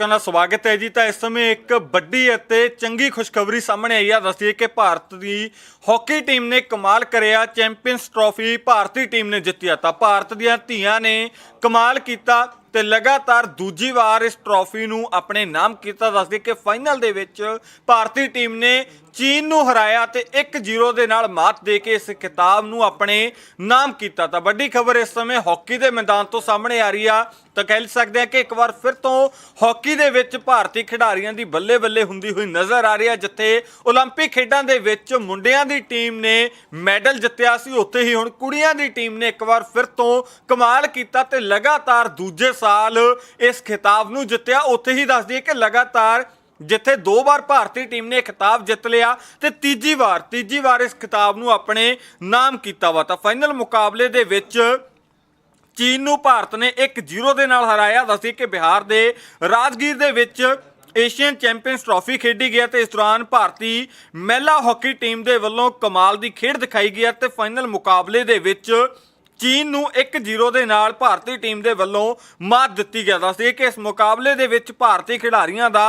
ਦਰਸ਼ਕਾਂ ਦਾ ਸਵਾਗਤ ਹੈ ਜੀ। ਤਾਂ ਇਸ ਸਮੇਂ ਇੱਕ ਵੱਡੀ ਅਤੇ ਚੰਗੀ ਖੁਸ਼ਖਬਰੀ ਸਾਹਮਣੇ ਆਈ ਆ। ਦੱਸੀਏ ਕਿ ਭਾਰਤ ਦੀ ਹਾਕੀ ਟੀਮ ਨੇ ਕਮਾਲ ਕਰਿਆ। ਚੈਂਪੀਅਨਸ ਟਰੋਫੀ ਭਾਰਤੀ ਟੀਮ ਨੇ ਜਿੱਤਿਆ ਤਾਂ ਭਾਰਤ ਦੀਆਂ ਧੀਆਂ ਨੇ ਕਮਾਲ ਕੀਤਾ। ਤੇ ਲਗਾਤਾਰ ਦੂਜੀ ਵਾਰ ਇਸ ਟਰਾਫੀ ਨੂੰ ਆਪਣੇ ਨਾਮ ਕੀਤਾ ਦੱਸਦੇ ਕਿ ਫਾਈਨਲ ਦੇ ਵਿੱਚ ਭਾਰਤੀ ਟੀਮ ਨੇ ਚੀਨ ਨੂੰ ਹਰਾਇਆ ਤੇ 1-0 ਦੇ ਨਾਲ ਮਾਤ ਦੇ ਕੇ ਇਸ ਖਿਤਾਬ ਨੂੰ ਆਪਣੇ ਨਾਮ ਕੀਤਾ ਤਾਂ ਵੱਡੀ ਖਬਰ ਇਸ ਸਮੇਂ ਹਾਕੀ ਦੇ ਮੈਦਾਨ ਤੋਂ ਸਾਹਮਣੇ ਆ ਰਹੀ ਆ ਤਾਂ ਕਹਿ ਸਕਦੇ ਆ ਕਿ ਇੱਕ ਵਾਰ ਫਿਰ ਤੋਂ ਹਾਕੀ ਦੇ ਵਿੱਚ ਭਾਰਤੀ ਖਿਡਾਰੀਆਂ ਦੀ ਬੱਲੇ-ਬੱਲੇ ਹੁੰਦੀ ਹੋਈ ਨਜ਼ਰ ਆ ਰਹੀ ਆ ਜਿੱਥੇ 올림픽 ਖੇਡਾਂ ਦੇ ਵਿੱਚ ਮੁੰਡਿਆਂ ਦੀ ਟੀਮ ਨੇ ਮੈਡਲ ਜਿੱਤਿਆ ਸੀ ਉੱਥੇ ਹੀ ਹੁਣ ਕੁੜੀਆਂ ਦੀ ਟੀਮ ਨੇ ਇੱਕ ਵਾਰ ਫਿਰ ਤੋਂ ਕਮਾਲ ਕੀਤਾ ਤੇ ਲਗਾਤਾਰ ਦੂਜੇ ਸਾਲ ਇਸ ਖਿਤਾਬ ਨੂੰ ਜਿੱਤਿਆ। ਉੱਥੇ ਹੀ ਦੱਸਦੀ ਦਈਏ ਕਿ ਲਗਾਤਾਰ ਜਿੱਥੇ ਦੋ ਵਾਰ ਭਾਰਤੀ ਟੀਮ ਨੇ ਖਿਤਾਬ ਜਿੱਤ ਲਿਆ ਤੇ ਤੀਜੀ ਵਾਰ ਤੀਜੀ ਵਾਰ ਇਸ ਖਿਤਾਬ ਨੂੰ ਆਪਣੇ ਨਾਮ ਕੀਤਾ ਵਾ। ਤਾਂ ਫਾਈਨਲ ਮੁਕਾਬਲੇ ਦੇ ਵਿੱਚ ਚੀਨ ਨੂੰ ਭਾਰਤ ਨੇ 1-0 ਦੇ ਨਾਲ ਹਰਾਇਆ। ਦੱਸੀ ਕਿ ਬਿਹਾਰ ਦੇ ਰਾਜਗੀਰ ਦੇ ਵਿੱਚ ਏਸ਼ੀਅਨ ਚੈਂਪੀਅਨਸ ਟਰਾਫੀ ਖੇਡੀ ਗਿਆ ਤੇ ਇਸ ਦੌਰਾਨ ਭਾਰਤੀ ਮਹਿਲਾ ਹਾਕੀ ਟੀਮ ਦੇ ਵੱਲੋਂ ਕਮਾਲ ਦੀ ਖੇਡ ਦਿਖਾਈ ਗਈ ਤੇ ਫਾਈਨਲ ਮੁਕਾਬਲੇ ਦੇ ਵਿੱਚ ਚੀਨ ਨੂੰ 1-0 ਦੇ ਨਾਲ ਭਾਰਤੀ ਟੀਮ ਦੇ ਵੱਲੋਂ ਮਾਤ ਦਿੱਤੀ ਗਿਆ। ਦੱਸਦੀ ਕਿ ਇਸ ਮੁਕਾਬਲੇ ਦੇ ਵਿੱਚ ਭਾਰਤੀ ਖਿਡਾਰੀਆਂ ਦਾ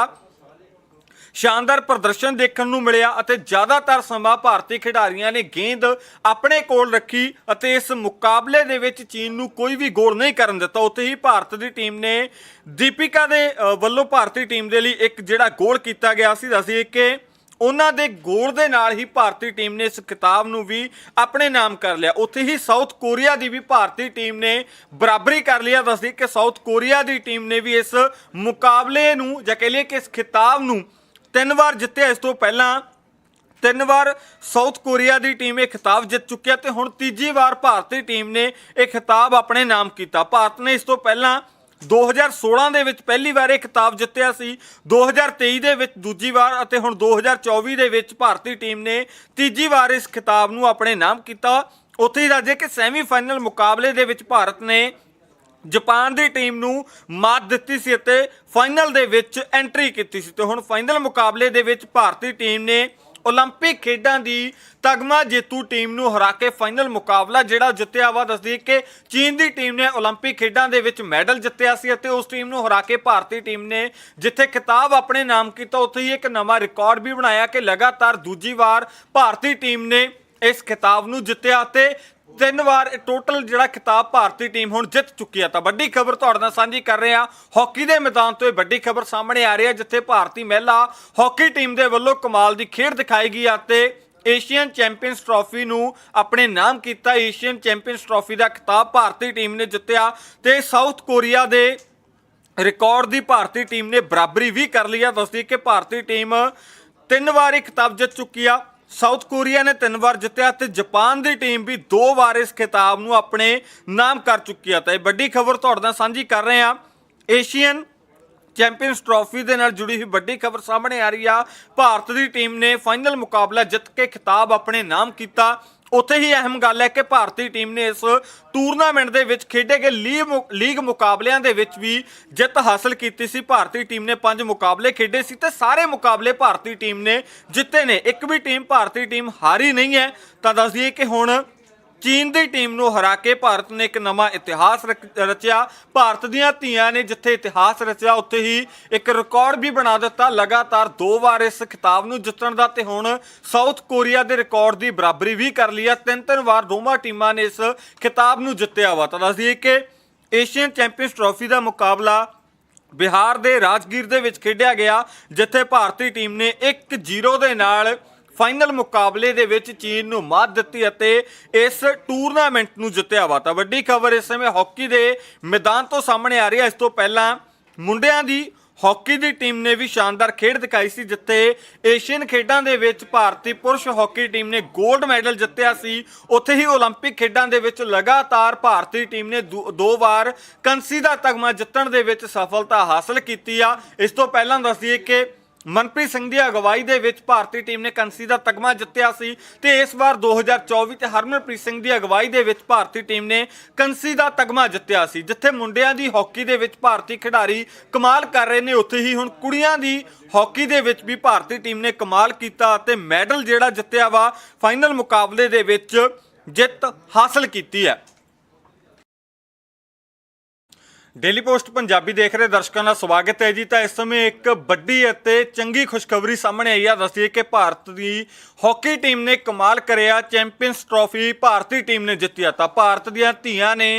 ਸ਼ਾਨਦਾਰ ਪ੍ਰਦਰਸ਼ਨ ਦੇਖਣ ਨੂੰ ਮਿਲਿਆ ਅਤੇ ਜ਼ਿਆਦਾਤਰ ਸਮਾਂ ਭਾਰਤੀ ਖਿਡਾਰੀਆਂ ਨੇ ਗੇਂਦ ਆਪਣੇ ਕੋਲ ਰੱਖੀ ਅਤੇ ਇਸ ਮੁਕਾਬਲੇ ਦੇ ਵਿੱਚ ਚੀਨ ਨੂੰ ਕੋਈ ਵੀ ਗੋਲ ਨਹੀਂ ਕਰਨ ਦਿੱਤਾ। ਉੱਥੇ ਹੀ ਭਾਰਤ ਦੀ ਟੀਮ ਨੇ ਦੀਪਿਕਾ ਦੇ ਵੱਲੋਂ ਭਾਰਤੀ ਟੀਮ ਦੇ ਲਈ ਇੱਕ ਜਿਹੜਾ ਗੋਲ ਕੀਤਾ ਗਿਆ ਸੀ। ਦੱਸੀਏ ਕਿ ਉਹਨਾਂ ਦੇ ਗੋਲ ਦੇ ਨਾਲ ਹੀ ਭਾਰਤੀ ਟੀਮ ਨੇ ਇਸ ਖਿਤਾਬ ਨੂੰ ਵੀ ਆਪਣੇ ਨਾਮ ਕਰ ਲਿਆ। ਉੱਥੇ ਹੀ ਸਾਊਥ ਕੋਰੀਆ ਦੀ ਵੀ ਭਾਰਤੀ ਟੀਮ ਨੇ ਬਰਾਬਰੀ ਕਰ ਲਿਆ ਦੱਸਦੀ ਕਿ ਸਾਊਥ ਕੋਰੀਆ ਦੀ ਟੀਮ ਨੇ ਵੀ ਇਸ ਮੁਕਾਬਲੇ ਨੂੰ ਜਾਂ ਕਹਿ ਲਈਏ ਕਿ ਇਸ ਖਿਤਾਬ ਨੂੰ ਤਿੰਨ ਵਾਰ ਜਿੱਤਿਆ। ਇਸ ਤੋਂ ਪਹਿਲਾਂ ਤਿੰਨ ਵਾਰ ਸਾਊਥ ਕੋਰੀਆ ਦੀ ਟੀਮ ਇਹ ਖਿਤਾਬ ਜਿੱਤ ਚੁੱਕਿਆ ਤੇ ਹੁਣ ਤੀਜੀ ਵਾਰ ਭਾਰਤੀ ਟੀਮ ਨੇ ਇਹ ਖਿਤਾਬ ਆਪਣੇ ਨਾਮ ਕੀਤਾ। ਭਾਰਤ ਨੇ ਇਸ ਤੋਂ ਪਹਿਲਾਂ 2016 ਦੇ ਵਿੱਚ ਪਹਿਲੀ ਵਾਰ ਇਹ ਖਿਤਾਬ ਜਿੱਤਿਆ ਸੀ। 2023 ਦੇ ਵਿੱਚ ਦੂਜੀ ਵਾਰ ਅਤੇ ਹੁਣ 2024 ਦੇ ਵਿੱਚ ਭਾਰਤੀ ਟੀਮ ਨੇ ਤੀਜੀ ਵਾਰ ਇਸ ਖਿਤਾਬ ਨੂੰ ਆਪਣੇ ਨਾਮ ਕੀਤਾ। ਉੱਥੇ ਹੀ ਰਾਜੇ ਕਿ ਸੈਮੀਫਾਈਨਲ ਮੁਕਾਬਲੇ ਦੇ ਵਿੱਚ ਭਾਰਤ ਨੇ ਜਾਪਾਨ ਦੀ ਟੀਮ ਨੂੰ ਮਾਤ ਦਿੱਤੀ ਸੀ ਅਤੇ ਫਾਈਨਲ ਦੇ ਵਿੱਚ ਐਂਟਰੀ ਕੀਤੀ ਸੀ। ਤੇ ਹੁਣ ਫਾਈਨਲ ਮੁਕਾਬਲੇ ਦੇ ਵਿੱਚ ਭਾਰਤੀ ਟੀਮ ਨੇ 올림픽 ਖੇਡਾਂ ਦੀ ਤਗਮਾ ਜੇਤੂ ਟੀਮ ਨੂੰ ਹਰਾ ਕੇ ਫਾਈਨਲ ਮੁਕਾਬਲਾ ਜਿਹੜਾ ਜਿੱਤਿਆ ਵਾ ਦੱਸਦੀ ਕਿ ਚੀਨ ਦੀ ਟੀਮ ਨੇ 올림픽 ਖੇਡਾਂ ਦੇ ਵਿੱਚ ਮੈਡਲ ਜਿੱਤਿਆ ਸੀ ਅਤੇ ਉਸ ਟੀਮ ਨੂੰ ਹਰਾ ਕੇ ਭਾਰਤੀ ਟੀਮ ਨੇ ਜਿੱਥੇ ਖਿਤਾਬ ਆਪਣੇ ਨਾਮ ਕੀਤਾ ਉੱਥੇ ਹੀ ਇੱਕ ਨਵਾਂ ਰਿਕਾਰਡ ਵੀ ਬਣਾਇਆ ਕਿ ਲਗਾਤਾਰ ਦੂਜੀ ਵਾਰ ਭਾਰਤੀ ਟੀਮ ਨੇ ਇਸ ਖਿਤਾਬ ਨੂੰ ਜਿੱਤਿਆ ਤੇ ਤਿੰਨ ਵਾਰ ਟੋਟਲ ਜਿਹੜਾ ਖਿਤਾਬ ਭਾਰਤੀ ਟੀਮ ਹੁਣ ਜਿੱਤ ਚੁੱਕੀ ਆ। ਤਾਂ ਵੱਡੀ ਖਬਰ ਤੁਹਾਡੇ ਨਾਲ ਸਾਂਝੀ ਕਰ ਰਹੇ ਹਾਂ। ਹਾਕੀ ਦੇ ਮੈਦਾਨ ਤੋਂ ਇਹ ਵੱਡੀ ਖਬਰ ਸਾਹਮਣੇ ਆ ਰਹੀ ਹੈ, ਜਿੱਥੇ ਭਾਰਤੀ ਮਹਿਲਾ ਹਾਕੀ ਟੀਮ ਦੇ ਵੱਲੋਂ ਕਮਾਲ ਦੀ ਖੇਡ ਦਿਖਾਈ ਗਈ ਆ ਤੇ ਏਸ਼ੀਅਨ ਚੈਂਪੀਅਨਸ ਟਰਾਫੀ ਨੂੰ ਆਪਣੇ ਨਾਮ ਕੀਤਾ ਏਸ਼ੀਅਨ ਚੈਂਪੀਅਨਸ ਟਰਾਫੀ ਦਾ ਖਿਤਾਬ ਭਾਰਤੀ ਟੀਮ ਨੇ ਜਿੱਤਿਆ ਤੇ ਸਾਊਥ ਕੋਰੀਆ ਦੇ ਰਿਕਾਰਡ ਦੀ ਭਾਰਤੀ ਟੀਮ ਨੇ ਬਰਾਬਰੀ ਵੀ ਕਰ ਲਈ ਆ। ਦੱਸਦੀ ਕਿ ਭਾਰਤੀ ਟੀਮ ਤਿੰਨ ਵਾਰ ਇਹ ਖਿਤਾਬ ਜਿੱਤ ਚੁੱਕੀ ਆ। ਸਾਊਥ ਕੋਰੀਆ ਨੇ ਤਿੰਨ ਵਾਰ ਜਿੱਤਿਆ ਤੇ ਜਾਪਾਨ ਦੀ ਟੀਮ ਵੀ ਦੋ ਵਾਰ ਇਸ ਖਿਤਾਬ ਨੂੰ ਆਪਣੇ ਨਾਮ ਕਰ ਚੁੱਕੀ ਆ। ਤਾਂ ਇਹ ਵੱਡੀ ਖਬਰ ਤੁਹਾਡੇ ਨਾਲ ਸਾਂਝੀ ਕਰ ਰਹੇ ਹਾਂ। ਏਸ਼ੀਅਨ ਚੈਂਪੀਅਨਸ ਟਰਾਫੀ ਦੇ ਨਾਲ ਜੁੜੀ ਹੋਈ ਵੱਡੀ ਖਬਰ ਸਾਹਮਣੇ ਆ ਰਹੀ ਆ। ਭਾਰਤ ਦੀ ਟੀਮ ਨੇ ਫਾਈਨਲ ਮੁਕਾਬਲਾ ਜਿੱਤ ਕੇ ਖਿਤਾਬ ਆਪਣੇ ਨਾਮ ਕੀਤਾ। ਉੱਥੇ ਹੀ ਅਹਿਮ ਗੱਲ ਹੈ ਕਿ ਭਾਰਤੀ ਟੀਮ ਨੇ ਇਸ ਟੂਰਨਾਮੈਂਟ ਦੇ ਵਿੱਚ ਖੇਡੇ ਗਏ ਲੀਗ ਮੁ- ਲੀਗ ਮੁਕਾਬਲਿਆਂ ਦੇ ਵਿੱਚ ਵੀ ਜਿੱਤ ਹਾਸਲ ਕੀਤੀ ਸੀ। ਭਾਰਤੀ ਟੀਮ ਨੇ ਪੰਜ ਮੁਕਾਬਲੇ ਖੇਡੇ ਸੀ ਤੇ ਸਾਰੇ ਮੁਕਾਬਲੇ ਭਾਰਤੀ ਟੀਮ ਨੇ ਜਿੱਤੇ ਨੇ। ਇੱਕ ਵੀ ਟੀਮ ਭਾਰਤੀ ਟੀਮ ਹਾਰੀ ਨਹੀਂ ਹੈ। ਤਾਂ ਦੱਸ ਦਈਏ ਕਿ ਹੁਣ ਚੀਨ ਦੀ ਟੀਮ ਨੂੰ ਹਰਾ ਕੇ ਭਾਰਤ ਨੇ ਇੱਕ ਨਵਾਂ ਇਤਿਹਾਸ ਰਕ- ਰਚਿਆ। ਭਾਰਤ ਦੀਆਂ ਧੀਆਂ ਨੇ ਜਿੱਥੇ ਇਤਿਹਾਸ ਰਚਿਆ, ਉੱਥੇ ਹੀ ਇੱਕ ਰਿਕਾਰਡ ਵੀ ਬਣਾ ਦਿੱਤਾ। ਲਗਾਤਾਰ ਦੋ ਵਾਰ ਇਸ ਖਿਤਾਬ ਨੂੰ ਜਿੱਤਣ ਦਾ ਤੇ ਹੁਣ ਸਾਊਥ ਕੋਰੀਆ ਦੇ ਰਿਕਾਰਡ ਦੀ ਬਰਾਬਰੀ ਵੀ ਕਰ ਲਈ ਆ। ਤਿੰਨ ਤਿੰਨ ਵਾਰ ਦੋਵਾਂ ਟੀਮਾਂ ਨੇ ਇਸ ਖਿਤਾਬ ਨੂੰ ਜਿੱਤਿਆ ਵਾ। ਤਾਂ ਦੱਸਦੀ ਕਿ ਏਸ਼ੀਅਨ ਚੈਂਪੀਅਨਸ ਟਰਾਫੀ ਦਾ ਮੁਕਾਬਲਾ ਬਿਹਾਰ ਦੇ ਰਾਜਗੀਰ ਦੇ ਵਿੱਚ ਖੇਡਿਆ ਗਿਆ, ਜਿੱਥੇ ਭਾਰਤੀ ਟੀਮ ਨੇ 1-0 ਦੇ ਨਾਲ ਫਾਈਨਲ ਮੁਕਾਬਲੇ ਦੇ ਵਿੱਚ ਚੀਨ ਨੂੰ ਮਾਤ ਦਿੱਤੀ ਅਤੇ ਇਸ ਟੂਰਨਾਮੈਂਟ ਨੂੰ ਜਿੱਤਿਆ ਵਾ। ਤਾਂ ਵੱਡੀ ਖਬਰ ਇਸ ਸਮੇਂ ਹਾਕੀ ਦੇ ਮੈਦਾਨ ਤੋਂ ਸਾਹਮਣੇ ਆ ਰਹੀ ਹੈ। ਇਸ ਤੋਂ ਪਹਿਲਾਂ ਮੁੰਡਿਆਂ ਦੀ ਹਾਕੀ ਦੀ ਟੀਮ ਨੇ ਵੀ ਸ਼ਾਨਦਾਰ ਖੇਡ ਦਿਖਾਈ ਸੀ, ਜਿੱਥੇ ਏਸ਼ੀਅਨ ਖੇਡਾਂ ਦੇ ਵਿੱਚ ਭਾਰਤੀ ਪੁਰਸ਼ ਹਾਕੀ ਟੀਮ ਨੇ 골ਡ ਮੈਡਲ ਜਿੱਤਿਆ ਸੀ। ਉੱਥੇ ਹੀ 올림픽 ਖੇਡਾਂ ਦੇ ਵਿੱਚ ਲਗਾਤਾਰ ਭਾਰਤੀ ਟੀਮ ਨੇ ਦੋ ਵਾਰ ਕੰਸੀ ਦਾ ਤਗਮਾ ਜਿੱਤਣ ਦੇ ਵਿੱਚ ਸਫਲਤਾ ਹਾਸਲ ਕੀਤੀ ਆ। ਇਸ ਤੋਂ ਪਹਿਲਾਂ ਦੱਸਦੀਏ ਕਿ ਮਨਪ੍ਰੀਤ ਸਿੰਘ ਦੀ ਅਗਵਾਈ ਦੇ ਵਿੱਚ ਭਾਰਤੀ ਟੀਮ ਨੇ ਕੰਸੀ ਦਾ ਤਗਮਾ ਜਿੱਤਿਆ ਸੀ ਤੇ ਇਸ ਵਾਰ 2024 ਤੇ ਹਰਮਨਪ੍ਰੀਤ ਸਿੰਘ ਦੀ ਅਗਵਾਈ ਦੇ ਵਿੱਚ ਭਾਰਤੀ ਟੀਮ ਨੇ ਕੰਸੀ ਦਾ ਤਗਮਾ ਜਿੱਤਿਆ ਸੀ, ਜਿੱਥੇ ਮੁੰਡਿਆਂ ਦੀ ਹਾਕੀ ਦੇ ਵਿੱਚ ਭਾਰਤੀ ਖਿਡਾਰੀ ਕਮਾਲ ਕਰ ਰਹੇ ਨੇ, ਉੱਥੇ ਹੀ ਹੁਣ ਕੁੜੀਆਂ ਦੀ ਹਾਕੀ ਦੇ ਵਿੱਚ ਵੀ ਭਾਰਤੀ ਟੀਮ ਨੇ ਕਮਾਲ ਕੀਤਾ ਅਤੇ ਮੈਡਲ ਜਿਹੜਾ ਜਿੱਤਿਆ ਵਾ, ਫਾਈਨਲ ਮੁਕਾਬਲੇ ਦੇ ਵਿੱਚ ਜਿੱਤ ਹਾਸਲ ਕੀਤੀ ਹੈ। ਡੇਲੀ ਪੋਸਟ ਪੰਜਾਬੀ ਦੇਖ ਰਹੇ ਦਰਸ਼ਕਾਂ ਦਾ ਸਵਾਗਤ ਹੈ ਜੀ। ਤਾਂ ਇਸ ਸਮੇਂ ਇੱਕ ਵੱਡੀ ਅਤੇ ਚੰਗੀ ਖੁਸ਼ਖਬਰੀ ਸਾਹਮਣੇ ਆਈ ਆ। ਦੱਸੀਏ ਕਿ ਭਾਰਤ ਦੀ ਹਾਕੀ ਟੀਮ ਨੇ ਕਮਾਲ ਕਰਿਆ। ਚੈਂਪੀਅਨਸ ਟਰਾਫੀ ਭਾਰਤੀ ਟੀਮ ਨੇ ਜਿੱਤਿਆ ਤਾਂ ਭਾਰਤ ਦੀਆਂ ਧੀਆਂ ਨੇ